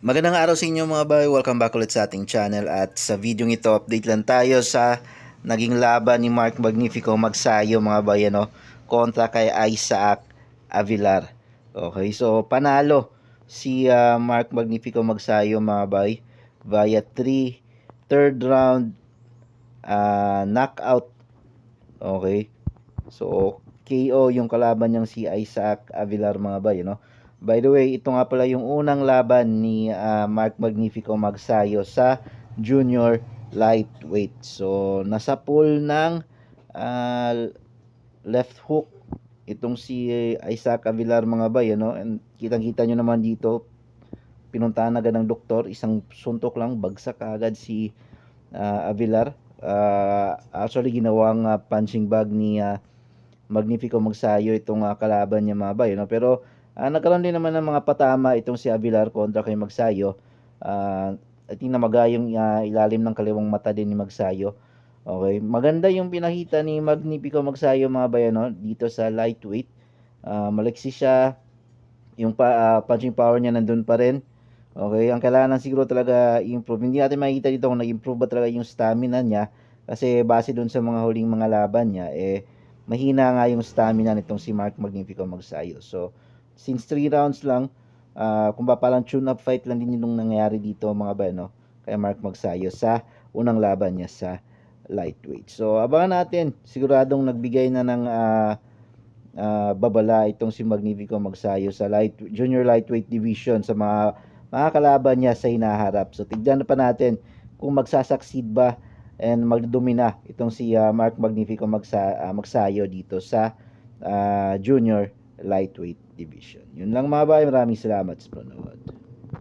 Magandang araw sa inyo mga bay, welcome back ulit sa ating channel at sa video ito update lang tayo sa naging laban ni Mark Magnifico Magsayo mga bay ano, kontra kay Isaac Avilar. Okay, so panalo si ah, Mark Magnifico Magsayo mga bay via 3 third round ah, knockout. Okay. So KO yung kalaban niyang si Isaac Avilar mga bay ano. By the way, ito nga pala yung unang laban ni ah, Mark Magnifico Magsayo sa junior lightweight. So, nasa pool ng ah, left hook itong si Isaac Avilar mga bay, ano? And kitang-kita nyo naman dito, pinuntahan agad ng doktor, isang suntok lang, bagsak agad si ah, Avilar. Ah, actually, ginawang ah, punching bag ni ah, Magnifico Magsayo itong ah, kalaban niya mga bay, no? Pero Ah, nagkaroon din naman ng mga patama itong si Avilar kontra kay Magsayo. Ah, I think namaga yung ah, ilalim ng kaliwang mata din ni Magsayo. Okay, maganda yung pinakita ni Magnifico Magsayo mga bayano dito sa lightweight. Ah, maliksi siya. Yung pa, ah, punching power niya nandun pa rin. Okay, ang kailangan lang siguro talaga improve. Hindi natin makikita dito kung nag-improve ba talaga yung stamina niya kasi base dun sa mga huling mga laban niya eh mahina nga yung stamina nitong si Mark Magnifico Magsayo. So, since 3 rounds lang, ah kung ba parang tune-up fight lang din yung nangyayari dito mga ba, no? Kaya Mark Magsayo sa unang laban niya sa lightweight. So, abangan natin. Siguradong nagbigay na ng ah, ah, babala itong si Magnifico Magsayo sa light, junior lightweight division sa mga mga kalaban niya sa hinaharap. So, tignan pa natin kung magsasucceed ba and magdumina itong si ah, Mark Magnifico Magsa, ah, Magsayo dito sa ah, junior lightweight division. Yun lang mga bay, maraming salamat sa panonood.